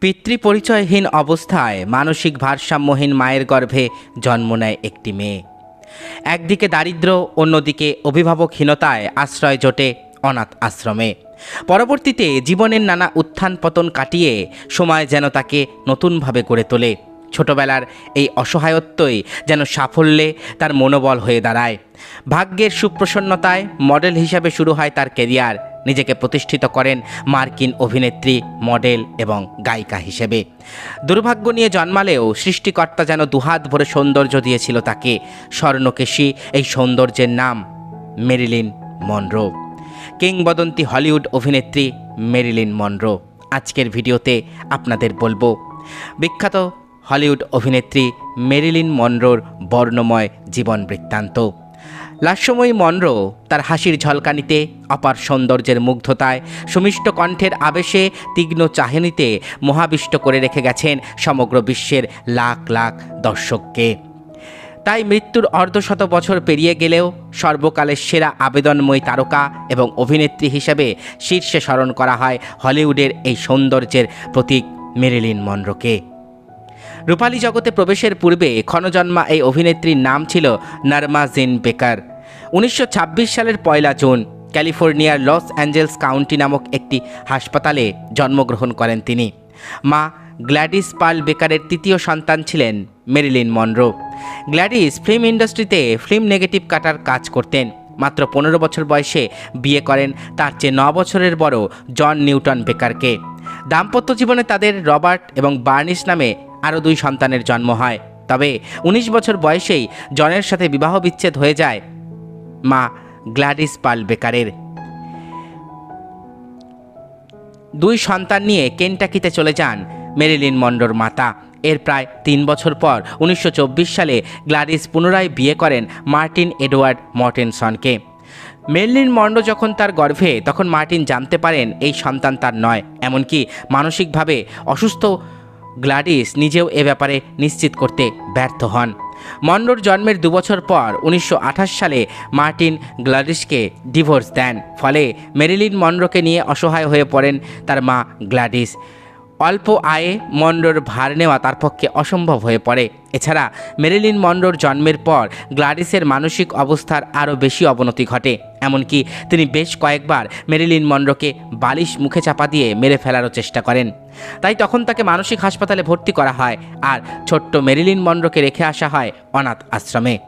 পিতৃপরিচয়হীন অবস্থায় মানসিক ভারসাম্যহীন মায়ের গর্ভে জন্ম নেয় একটি মেয়ে। একদিকে দারিদ্র্য, অন্যদিকে অভিভাবকহীনতায় আশ্রয় জোটে অনাথ আশ্রমে। পরবর্তীতে জীবনের নানা উত্থান পতন কাটিয়ে সময় যেন তাকে নতুনভাবে গড়ে তোলে। ছোটবেলার এই অসহায়ত্বই যেন সাফল্যে তার মনোবল হয়ে দাঁড়ায়। ভাগ্যের সুপ্রসন্নতায় মডেল হিসাবে শুরু হয় তার কেরিয়ার নিজেকে প্রতিষ্ঠিত করেন মার্কিন অভিনেত্রী, মডেল এবং গায়িকা হিসেবে। দুর্ভাগ্য নিয়ে জন্মালেও সৃষ্টিকর্তা যেন দুহাত ভরে সৌন্দর্য দিয়েছিল তাকে। স্বর্ণকেশী, এই সৌন্দর্যের নাম মেরিলিন মনরো। কিংবদন্তি হলিউড অভিনেত্রী মেরিলিন মনরো। আজকের ভিডিওতে আপনাদের বলব, বিখ্যাত হলিউড অভিনেত্রী মেরিলিন মনরোর বর্ণময় জীবন বৃত্তান্ত। লাস্যময়ী মনরো তার হাসির ঝলকানিতে অপার সৌন্দর্যের মুগ্ধতায় সুমিষ্ট কণ্ঠের আবেশে তীক্ষ্ণ চাহনিতে মহাবিষ্ট করে রেখে গেছেন সমগ্র বিশ্বের লাখ লাখ দর্শককে। তাই মৃত্যুর অর্ধশত বছর পেরিয়ে গেলেও সর্বকালের সেরা আবেদনময়ী তারকা এবং অভিনেত্রী হিসেবে শীর্ষে স্মরণ করা হয় হলিউডের এই সৌন্দর্যের প্রতীক মেরিলিন মনরোকে। রূপালী জগতে প্রবেশের পূর্বে ক্ষণজন্মা এই অভিনেত্রীর নাম ছিল নার্মা জিন বেকার। উনিশশো ছাব্বিশ সালের পয়লা জুন ক্যালিফোর্নিয়ার লস অ্যাঞ্জেলস কাউন্টি নামক একটি হাসপাতালে জন্মগ্রহণ করেন তিনি। মা গ্ল্যাডিস পাল বেকারের তৃতীয় সন্তান ছিলেন মেরিলিন মনরো। গ্ল্যাডিস ফিল্ম ইন্ডাস্ট্রিতে ফিল্ম নেগেটিভ কাটার কাজ করতেন। মাত্র পনেরো বছর বয়সে বিয়ে করেন, তার চেয়ে ন বছরের বড় জন নিউটন বেকারকে। দাম্পত্য জীবনে তাদের রবার্ট এবং বার্নিস নামে আরও দুই সন্তানের জন্ম হয়। তবে ১৯ বছর বয়সেই জনের সাথে বিবাহ বিচ্ছেদ হয়ে যায় মা গ্ল্যাডিস পাল বেকারের। দুই সন্তান নিয়ে কেনটাকিতে চলে যান মেরিলিন মন্ডোর মাতা। এর প্রায় তিন বছর পর উনিশশো চব্বিশ সালে গ্লাডিস পুনরায় বিয়ে করেন মার্টিন এডওয়ার্ড মর্টেনসনকে। মেরলিন মন্ডো যখন তার গর্ভে, তখন মার্টিন জানতে পারেন এই সন্তান তার নয়। এমনকি মানসিকভাবে অসুস্থ গ্লাডিস নিজেও এ ব্যাপারে নিশ্চিত করতে ব্যর্থ হন। মন্ডোর জন্মের দুবছর পর উনিশশো আঠাশ সালে মার্টিন গ্লাডিসকে ডিভোর্স দেন। ফলে মেরিলিন মন্ডোকে নিয়ে অসহায় হয়ে পড়েন তার মা গ্লাডিস। অল্প আয়ে মন্ডোর ভার নেওয়া তার পক্ষে অসম্ভব হয়ে পড়ে। এছাড়া মেরিলিন মন্ডোর জন্মের পর গ্লাডিসের মানসিক অবস্থার আরও বেশি অবনতি ঘটে। এমনকি তিনি বেশ কয়েকবার মেরিলিন মন্ডোকে বালিশ মুখে চাপা দিয়ে মেরে ফেলারও চেষ্টা করেন। তাই তখন তাকে মানসিক হাসপাতালে ভর্তি করা হয় আর ছোট্ট মেরিলিন মন্ডোকে রেখে আসা হয় অনাথ আশ্রমে।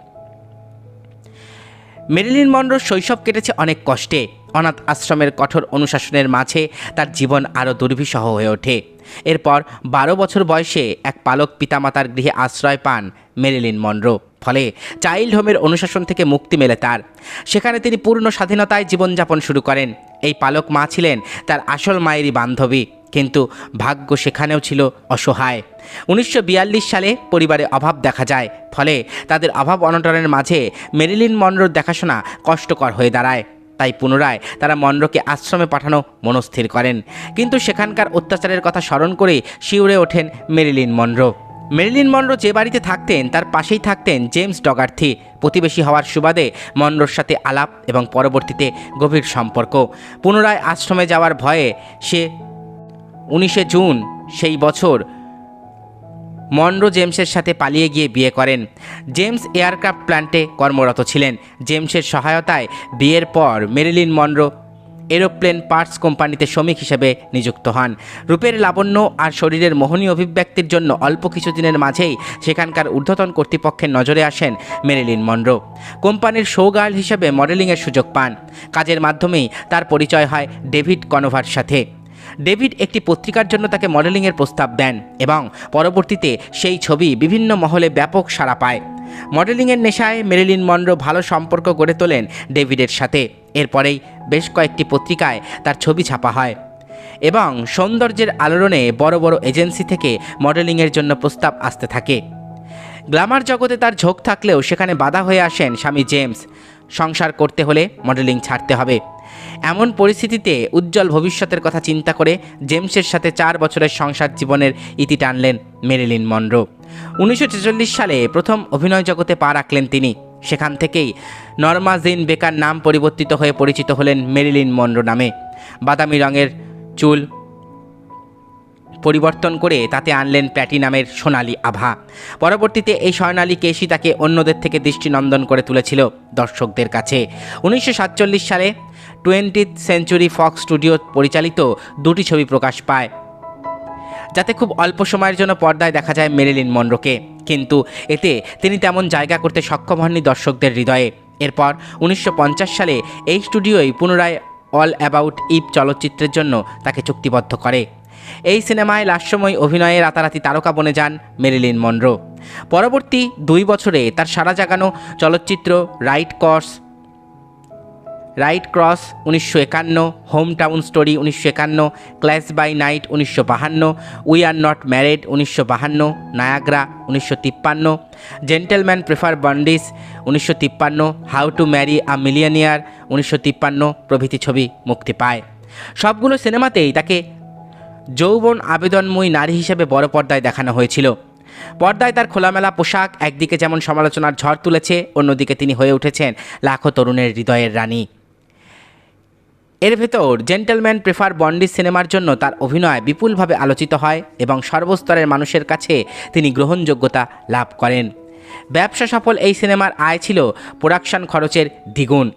মেরিলিন মন্ডোর শৈশব কেটেছে অনেক কষ্টে। অনাথ আশ্রমের কঠোর অনুশাসনের মাঝে তার জীবন আরও দুর্বিষহ হয়ে ওঠে। এরপর বারো বছর বয়সে এক পালক পিতামাতার গৃহে আশ্রয় পান মেরিলিন মনরো। ফলে চাইল্ড হোমের অনুশাসন থেকে মুক্তি মেলে তার। সেখানে তিনি পূর্ণ স্বাধীনতায় জীবনযাপন শুরু করেন। এই পালক মা ছিলেন তার আসল মায়েরই বান্ধবী, কিন্তু ভাগ্য সেখানেও ছিল অসহায়। উনিশশো বিয়াল্লিশ সালে পরিবারে অভাব দেখা যায়, ফলে তাদের অভাব অনটনের মাঝে মেরিলিন মনরোর দেখাশোনা কষ্টকর হয়ে দাঁড়ায়। তাই পুনরায় তারা মন্ডকে আশ্রমে পাঠানো মনস্থির করেন। কিন্তু সেখানকার অত্যাচারের কথা স্মরণ করে শিউরে ওঠেন মেরিলিন মনরো মেরিলিন মনরো যে বাড়িতে থাকতেন, তার পাশেই থাকতেন জেমস ডগার্থি। প্রতিবেশী হওয়ার সুবাদে মনরোর সাথে আলাপ এবং পরবর্তীতে গভীর সম্পর্ক। পুনরায় আশ্রমে যাওয়ার ভয়ে সে উনিশে জুন সেই বছর মনরো জেমসের সাথে পালিয়ে গিয়ে বিয়ে করেন। জেমস এয়ারক্রাফট প্ল্যান্টে কর্মরত ছিলেন। জেমসের সহায়তায় বিয়ের পর মেরিলিন মনরো এরোপ্লেন পার্টস কোম্পানিতে শ্রমিক হিসেবে নিযুক্ত হন। রূপের লাবণ্য আর শরীরের মোহনীয় অভিব্যক্তির জন্য অল্প কিছুদিনের মাঝেই সেখানকার ঊর্ধ্বতন কর্তৃপক্ষের নজরে আসেন মেরিলিন মনরো। কোম্পানির শোগার্ল হিসেবে মডেলিংয়ের সুযোগ পান। কাজের মাধ্যমেই তার পরিচয় হয় ডেভিড কনোভার সাথে। ডেভিড একটি পত্রিকার জন্য তাকে মডেলিংয়ের প্রস্তাব দেন এবং পরবর্তীতে সেই ছবি বিভিন্ন মহলে ব্যাপক সাড়া পায়। মডেলিংয়ের নেশায় মেরিলিন মন্ডো ভালো সম্পর্ক গড়ে তোলেন ডেভিডের সাথে। এরপরেই বেশ কয়েকটি পত্রিকায় তার ছবি ছাপা হয়। এবং সৌন্দর্যের আলোড়নে বড় বড় এজেন্সি থেকে মডেলিংয়ের জন্য প্রস্তাব আসতে থাকে। গ্ল্যামার জগতে তার ঝোঁক থাকলেও সেখানে বাধা হয়ে আসেন স্বামী জেমস। সংসার করতে হলে মডেলিং ছাড়তে হবে। এমন পরিস্থিতিতে উজ্জ্বল ভবিষ্যতের কথা চিন্তা করে জেমসের সাথে চার বছরের সংসার জীবনের ইতি টানলেন মেরিলিন মনরো। উনিশশো সালে প্রথম অভিনয় জগতে পা রাখলেন তিনি। সেখান থেকেই নর্মা জিন বেকার নাম পরিবর্তিত হয়ে পরিচিত হলেন মেরিলিন মনরো নামে। বাদামি রঙের চুল পরিবর্তন করে তাতে আনলেন প্ল্যাটিনামের সোনালি আভা। পরবর্তীতে এই স্বর্ণালী কেশি তাকে অন্যদের থেকে দৃষ্টিনন্দন করে তুলেছিল দর্শকদের কাছে। উনিশশো সাতচল্লিশ সালে টোয়েন্টিথ সেঞ্চুরি ফক্স স্টুডিও পরিচালিত দুটি ছবি প্রকাশ পায়। যাতে খুব অল্প সময়ের জন্য পর্দায় দেখা যায় মেরিলিন মনরোকে। কিন্তু এতে তিনি তেমন জায়গা করতে সক্ষম হননি দর্শকদের হৃদয়ে। এরপর উনিশশো পঞ্চাশ সালে এই স্টুডিওই পুনরায় অল অ্যাবাউট ইপ চলচ্চিত্রের জন্য তাকে চুক্তিবদ্ধ করে। এই সিনেমায় লাস্যময় অভিনয়ে রাতারাতি তারকা বনে যান মেরিলিন মনরো। পরবর্তী দুই বছরে তার সারা জাগানো চলচ্চিত্র রাইট কর্স রাইট ক্রস উনিশশো একান্ন হোম টাউন স্টোরি উনিশশো একান্ন ক্ল্যাশ বাই নাইট উনিশশো বাহান্ন, উই আর নট ম্যারেড উনিশশো বাহান্ন, নায়াগ্রা উনিশশো তিপ্পান্ন, জেন্টেলম্যান প্রেফার বন্ডিস উনিশশো তিপ্পান্ন, how to marry a millionaire উনিশশো তিপ্পান্ন প্রভৃতি ছবি মুক্তি পায়। সবগুলো সিনেমাতেই তাকে যৌবন আবেদনময়ী নারী হিসেবে বড় পর্দায় দেখানো হয়েছিল। পর্দায় তার খোলামেলা পোশাক একদিকে যেমন সমালোচনার ঝড় তুলেছে, অন্যদিকে তিনি হয়ে উঠেছেন লাখো তরুণের হৃদয়ের রানী। এর ভেতর জেন্টলম্যান প্রেফার বন্ডি সিনেমার জন্য তার অভিনয় বিপুলভাবে আলোচিত হয় এবং সর্বস্তরের মানুষের কাছে তিনি গ্রহণযোগ্যতা লাভ করেন। ব্যবসা সফল এই সিনেমার আয় ছিল প্রোডাকশন খরচের দ্বিগুণ।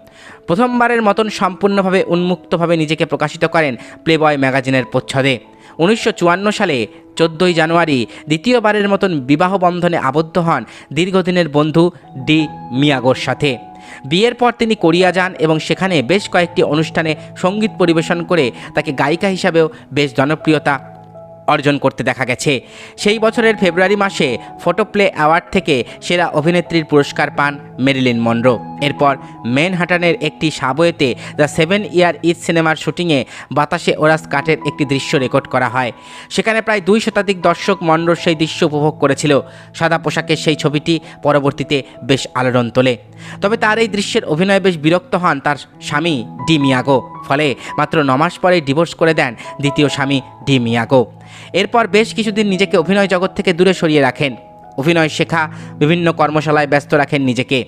প্রথমবারের মতন সম্পূর্ণভাবে উন্মুক্তভাবে নিজেকে প্রকাশিত করেন প্লেবয় ম্যাগাজিনের প্রচ্ছদে। উনিশশো চুয়ান্ন সালে চোদ্দোই জানুয়ারি দ্বিতীয়বারের মতন বিবাহ বন্ধনে আবদ্ধ হন দীর্ঘদিনের বন্ধু ডি মিয়াগোর সাথে। বিয়ের পর তিনি কোরিয়া যান এবং সেখানে বেশ কয়েকটি অনুষ্ঠানে সংগীত পরিবেশন করে তাকে গায়িকা হিসাবেও বেশ জনপ্রিয়তা অর্জন করতে দেখা গেছে। সেই বছরের ফেব্রুয়ারি মাসে ফটোপ্লে অ্যাওয়ার্ড থেকে সেরা অভিনেত্রীর পুরস্কার পান মেরিলিন মনরো। এরপর মেনহাটানের একটি সাবওয়েতে দ্য সেভেন ইয়ার ইজ সিনেমার শুটিংয়ে বাতাসে ওরাস কাঠের একটি দৃশ্য রেকর্ড করা হয়। সেখানে প্রায় দুই শতাধিক দর্শক মনরোর সেই দৃশ্য উপভোগ করেছিল। সাদা পোশাকের সেই ছবিটি পরবর্তীতে বেশ আলোড়ন তোলে। তবে তার এই দৃশ্যের অভিনয়ে বেশ বিরক্ত হন তার স্বামী ডি মিয়াগো। ফলে মাত্র নমাস পরে ডিভোর্স করে দেন দ্বিতীয় স্বামী ডি মিয়াগো। এরপর বেশ কিছুদিন নিজেকে অভিনয় জগৎ থেকে দূরে সরিয়ে রাখেন। অভিনয় শেখা, বিভিন্ন কর্মশালায় ব্যস্ত রাখেন নিজেকে।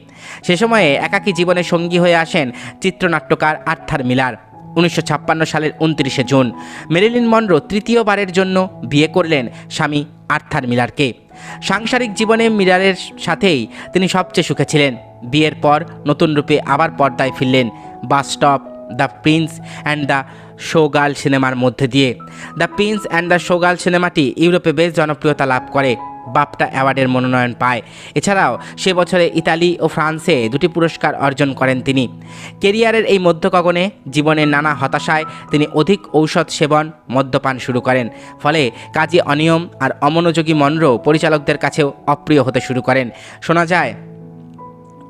সে সময়ে একাকী জীবনে সঙ্গী হয়ে আসেন চিত্রনাট্যকার আর্থার মিলার। উনিশশো ছাপ্পান্ন সালের উনত্রিশে জুন, মেরিলিন মনরো তৃতীয়বারের জন্য বিয়ে করলেন স্বামী আর্থার মিলারকে। সাংসারিক জীবনে মিলারের সাথেই তিনি সবচেয়ে সুখে ছিলেন। বিয়ের পর নতুন রূপে আবার পর্দায় ফিরলেন bus stop, the prince and the showgirl সিনেমার মধ্যে দিয়ে। The prince and the showgirl সিনেমাটি ইউরোপে বেশ জনপ্রিয়তা লাভ করে। বাপটা অ্যাওয়ার্ডের মনোনয়ন পায়। এছাড়াও, সে বছরে ইতালি ও ফ্রান্সে দুটি পুরস্কার অর্জন করেন তিনি। কেরিয়ারের এই মধ্যগগনে জীবনের নানা হতাশায় তিনি অধিক ঔষধ সেবন, মদ্যপান শুরু করেন। ফলে কাজে অনিয়ম আর অমনোযোগী মনরো পরিচালকদের কাছেও অপ্রিয় হতে শুরু করেন। শোনা যায়,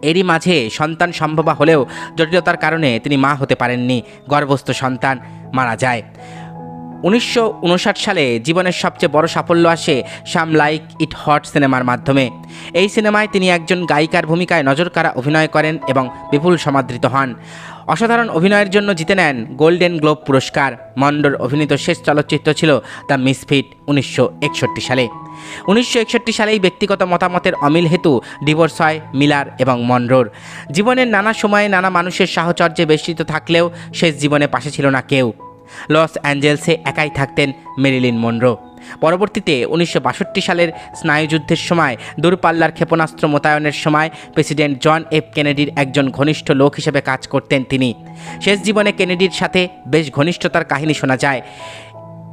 এরই মাঝে সন্তান সম্ভবা হলেও জটিলতার কারণে তিনি মা হতে পারেননি। গর্ভস্থ সন্তান মারা যায়। উনিশশো উনষাট সালে জীবনের সবচেয়ে বড় সাফল্য আসে শাম লাইক ইট হট সিনেমার মাধ্যমে। এই সিনেমায় তিনি একজন গায়িকার ভূমিকায় নজরকাড়া অভিনয় করেন এবং বিপুল সমাদৃত হন। অসাধারণ অভিনয়ের জন্য জিতে নেন গোল্ডেন গ্লোব পুরস্কার। মন্ডর অভিনীত শেষ চলচ্চিত্র ছিল দ্য মিসফিট উনিশশো একষট্টি সালে। উনিশশো একষট্টি সালেই ব্যক্তিগত মতামতের অমিল হেতু ডিভোর্স হয় মিলার এবং মনরোর জীবনের নানা সময়ে নানা মানুষের সাহচর্যে বেষ্টিত থাকলেও শেষ জীবনে পাশে ছিল না কেউ। লস অ্যাঞ্জেলসে একাই থাকতেন মেরিলিন মনরো। পরবর্তীতে উনিশশো বাষট্টি সালের স্নায়ুযুদ্ধের সময়, দূরপাল্লার ক্ষেপণাস্ত্র মোতায়েনের সময় প্রেসিডেন্ট জন এফ কেনেডির একজন ঘনিষ্ঠ লোক হিসেবে কাজ করতেন তিনি। শেষ জীবনে কেনেডির সাথে বেশ ঘনিষ্ঠতার কাহিনী শোনা যায়।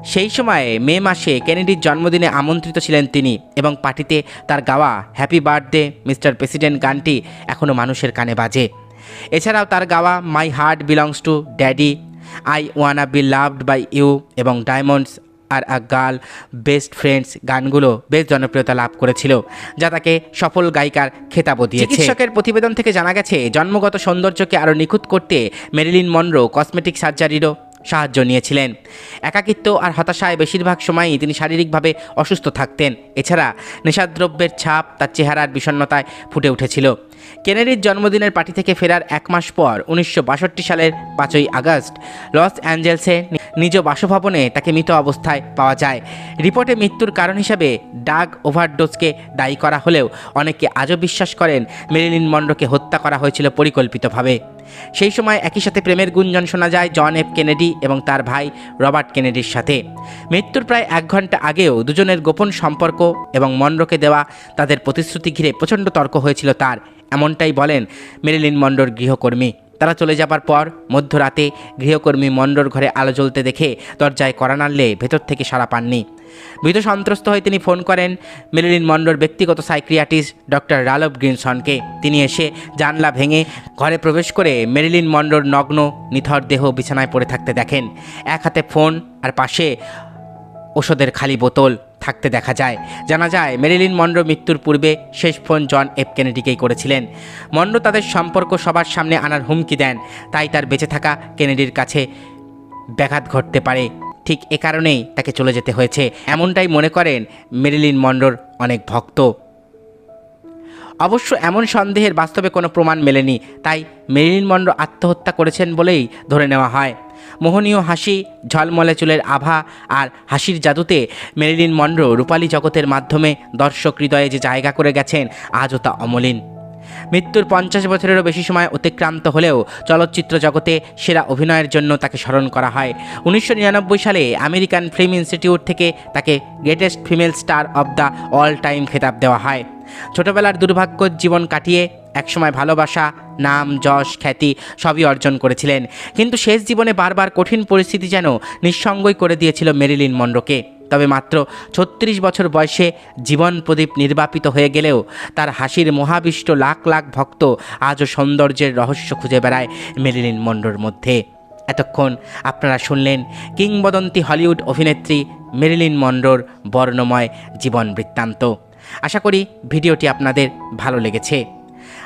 সেই সময়ে, মে মাসে কেনেডির জন্মদিনে আমন্ত্রিত ছিলেন তিনি এবং পার্টিতে তার গাওয়া হ্যাপি বার্থডে, মিস্টার প্রেসিডেন্ট গানটি এখনও মানুষের কানে বাজে। এছাড়াও তার গাওয়া my heart belongs to daddy I wanna be loved by you এবং diamonds are a girl best friends গানগুলো বেশ জনপ্রিয়তা লাভ করেছিল, যা তাকে সফল গায়িকার খেতাবও দিয়েছে। চিকিৎসকের প্রতিবেদন থেকে জানা গেছে, জন্মগত সৌন্দর্যকে আরও নিখুঁত করতে মেরিলিন মনরো কসমেটিক সার্জারিরও সাহায্য নিয়েছিলেন। একাকিত্ব আর হতাশায় বেশিরভাগ সময়ই তিনি শারীরিকভাবে অসুস্থ থাকতেন। এছাড়া নেশাদ্রব্যের ছাপ তার চেহারার বিষণ্ণতায় ফুটে উঠেছিল। কেনেডির জন্মদিনের পার্টি থেকে ফেরার এক মাস পর উনিশশো বাষট্টি সালের পাঁচই আগস্ট, লস অ্যাঞ্জেলসে নিজ বাসভবনে তাকে মৃত অবস্থায় পাওয়া যায়। রিপোর্টে মৃত্যুর কারণ হিসাবে ডাগ ওভারডোজকে দায়ী করা হলেও অনেকে আজও বিশ্বাস করেন মেরিলিন মন্ডোকে হত্যা করা হয়েছিল পরিকল্পিতভাবে। সেই সময় একই সাথে প্রেমের গুঞ্জন শোনা যায় জন এফ কেনেডি এবং তার ভাই রবার্ট কেনেডির সাথে। মৃত্যুর প্রায় এক ঘণ্টা আগেও দুজনের গোপন সম্পর্ক এবং মন্ডোকে দেওয়া তাদের প্রতিশ্রুতি ঘিরে প্রচণ্ড তর্ক হয়েছিল তার। এমনটাই বলেন মেরিলিন মন্ডোর গৃহকর্মী। তারা চলে যাবার পর মধ্যরাতে গৃহকর্মী মন্ডোর ঘরে আলো জ্বলতে দেখে দরজায় কড়া নাড়লে ভেতর থেকে সাড়া পাননি। ভীত সন্ত্রস্ত হয়ে তিনি ফোন করেন মেরিলিন মন্ডোর ব্যক্তিগত সাইক্রিয়াটিস্ট ডক্টর রালভ গ্রিনসনকে। তিনি এসে জানলা ভেঙে ঘরে প্রবেশ করে মেরিলিন মন্ডোর নগ্ন, নিথর দেহ বিছানায় পড়ে থাকতে দেখেন। এক হাতে ফোন আর পাশে ওষুধের খালি বোতল থাকতে দেখা যায়। জানা যায়, মেরিলিন মন্ডো মৃত্যুর পূর্বে শেষ ফোন জন এফ কেনেডিকেই করেছিলেন। মন্ডো তাদের সম্পর্ক সবার সামনে আনার হুমকি দেন, তাই তার বেঁচে থাকা কেনেডির কাছে ব্যাঘাত ঘটতে পারে। ঠিক এ কারণেই তাকে চলে যেতে হয়েছে। এমনটাই মনে করেন মেরিলিন মন্ডোর অনেক ভক্ত। অবশ্য এমন সন্দেহের বাস্তবে কোনো প্রমাণ মেলেনি, তাই মেরিলিন মন্ডো আত্মহত্যা করেছেন বলেই ধরে নেওয়া হয়। মোহনীয় হাসি, ঝলমলে চুলের আভা আর হাসির জাদুতে মেরিলিন মন্ডো রূপালী জগতের মাধ্যমে দর্শক হৃদয়ে যে জায়গা করে গেছেন, আজও তা অমলিন। মৃত্যুর পঞ্চাশ বছরেরও বেশি সময় অতিক্রান্ত হলেও চলচ্চিত্র জগতে সেরা অভিনয়ের জন্য তাকে স্মরণ করা হয়। উনিশশো নিরানব্বই সালে আমেরিকান ফিল্ম ইনস্টিটিউট থেকে তাকে greatest female star of the all time খেতাব দেওয়া হয়। ছোটবেলার দুর্ভাগ্য জীবন কাটিয়ে একসময় ভালোবাসা, নাম, যশ, খ্যাতি সবই অর্জন করেছিলেন। কিন্তু শেষ জীবনে বারবার কঠিন পরিস্থিতি যেন নিঃসঙ্গই করে দিয়েছিল মেরিলিন মন্ডোকে তবে মাত্র ছত্রিশ বছর বয়সে জীবন প্রদীপ নির্বাপিত হয়ে গেলেও তার হাসির মহাবিষ্ট লাখ লাখ ভক্ত আজও সৌন্দর্যের রহস্য খুঁজে বেড়ায় মেরিলিন মন্ডোর মধ্যে। এতক্ষণ আপনারা শুনলেন কিংবদন্তি হলিউড অভিনেত্রী মেরিলিন মন্ডোর বর্ণময় জীবন বৃত্তান্ত। আশা করি ভিডিওটি আপনাদের ভালো লেগেছে।